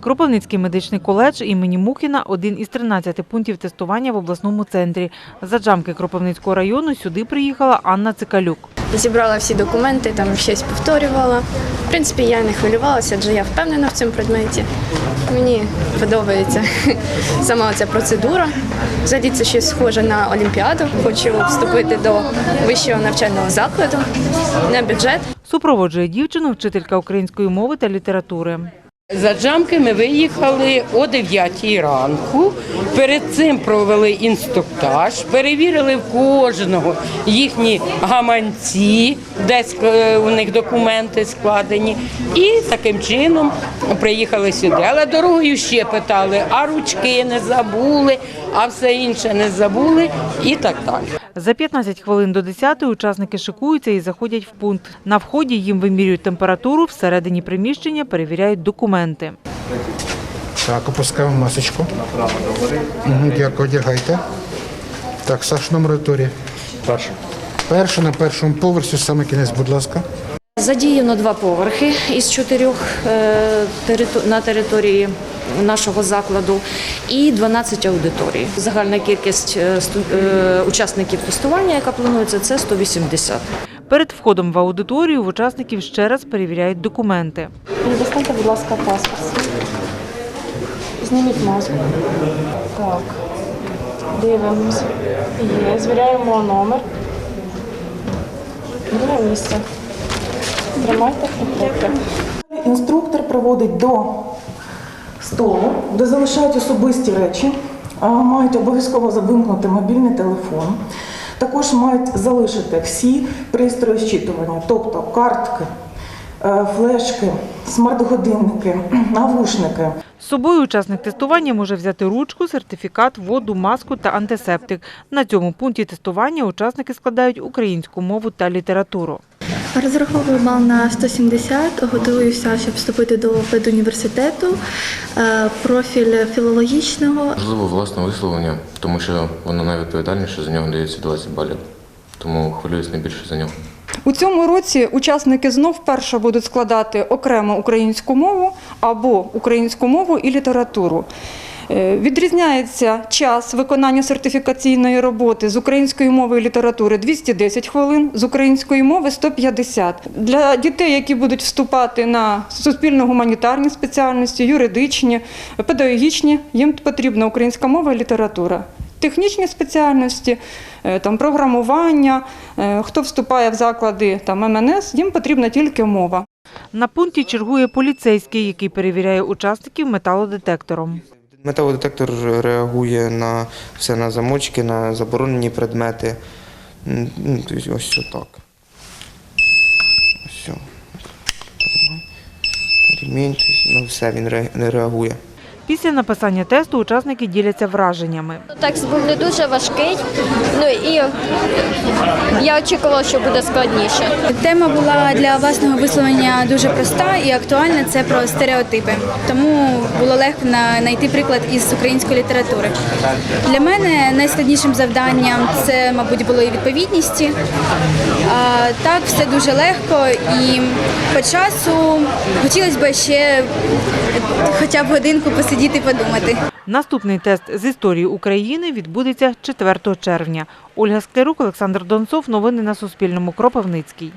Кропивницький медичний коледж імені Мухіна – один із 13 пунктів тестування в обласному центрі. За джамки Кропивницького району сюди приїхала Анна Цикалюк. Зібрала всі документи, там щось повторювала. В принципі, я не хвилювалася, адже я впевнена в цьому предметі. Мені подобається сама ця процедура. Взагалі це щось схоже на Олімпіаду. Хочу вступити до вищого навчального закладу на бюджет. Супроводжує дівчину вчителька української мови та літератури. За джамки ми виїхали о 9 ранку. Перед цим провели інструктаж, перевірили в кожного їхні гаманці, де у них документи складені. І таким чином приїхали сюди. Але дорогою ще питали, а ручки не забули, а все інше не забули і так далі. За 15 хвилин до 10 учасники шикуються і заходять в пункт. На вході їм вимірюють температуру, всередині приміщення перевіряють документи. Так, опускаємо масочку. Мгм, Дякую, одягайте. Так, Саш, номер аудиторії. Перша. Перша на першому поверсі, саме кінець, будь ласка. Задіяно два поверхи із чотирьох е, на території нашого закладу і 12 аудиторій. Загальна кількість е, е, учасників тестування, яка планується, це 180. Перед входом в аудиторію в учасників ще раз перевіряють документи. Достаньте, будь ласка, паспорт. Зніміть маску. Так, дивимось. Є, звіряємо номер. Друге місце. Тримайте. Інструктор проводить до столу, де залишають особисті речі, мають обов'язково вимкнути мобільний телефон. Також мають залишити всі пристрої зчитування, тобто картки, е, флешки, смарт-годинники, навушники. З собою учасник тестування може взяти ручку, сертифікат, воду, маску та антисептик. На цьому пункті тестування учасники складають українську мову та літературу. Розраховую бал на 170, готуюся, щоб вступити до педуніверситету, Е, профіль філологічного. Можливо, власне висловлення, тому що воно найвідповідальніше, за нього дається 20 балів. Тому хвилююсь найбільше за нього. У цьому році учасники знов вперше будуть складати окремо українську мову або українську мову і літературу. Е, Відрізняється час виконання сертифікаційної роботи з української мови і літератури 210 хвилин, з української мови 150. Для дітей, які будуть вступати на суспільно-гуманітарні спеціальності, юридичні, педагогічні, їм потрібна українська мова і література. Технічні спеціальності, е, там програмування, е, хто вступає в заклади там МНС, їм потрібна тільки мова. На пункті чергує поліцейський, який перевіряє учасників металодетектором. Металодетектор реагує на все на замочки, на заборонені предмети. Ну, Ось отак. Ось. Ремінь, на все він реагує. Після написання тесту учасники діляться враженнями. Текст був не дуже важкий. Ну і я очікувала, що буде складніше. Тема була для власного висловлення дуже проста і актуальна. Це про стереотипи. Тому було легко знайти приклад із української літератури. Для мене найскладнішим завданням це, мабуть, було і відповідності. А, так, все дуже легко і по часу хотілося б ще хоча б годинку посидіти подумати. Наступний тест з історії України відбудеться 4 червня. Ольга Склярук, Олександр Донцов. Новини на Суспільному. Кропивницький.